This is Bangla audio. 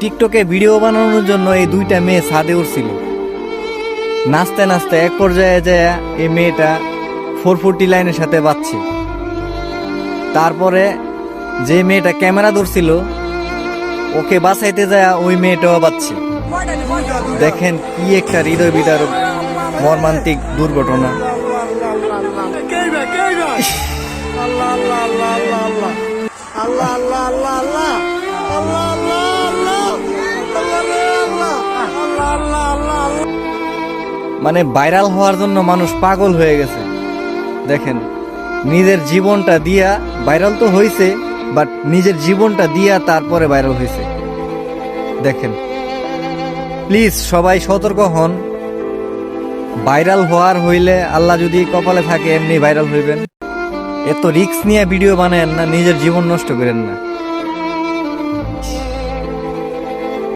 টিকটকে ভিডিও বানানোর জন্য এই দুইটা মেয়ে ছাদে উঠছিল। নাচতে নাচতে এক পর্যায়ে যায় এই মেয়েটা ফোর ফোরটি লাইনের সাথে বাচ্ছে তারপরে যে মেয়েটা ক্যামেরা ধরছিল, ওকে বাঁচাইতে যায় ওই মেয়েটাও বাচ্ছে দেখেন কি একটা হৃদয় বিদারক মর্মান্তিক দুর্ঘটনা। মানে ভাইরাল হওয়ার জন্য মানুষ পাগল হয়ে গেছে। দেখেন, নিজের জীবনটা দিয়া ভাইরাল তো হয়েছে বাট নিজের জীবনটা দিয়া তারপরে ভাইরাল হয়েছে দেখেন প্লিজ সবাই সতর্ক হন। ভাইরাল হওয়ার হইলে আল্লাহ যদি কপালে থাকে, এমনি ভাইরাল হইবেন। এত রিস্ক নিয়ে ভিডিও বানায়েন না, নিজের জীবন নষ্ট করেন না।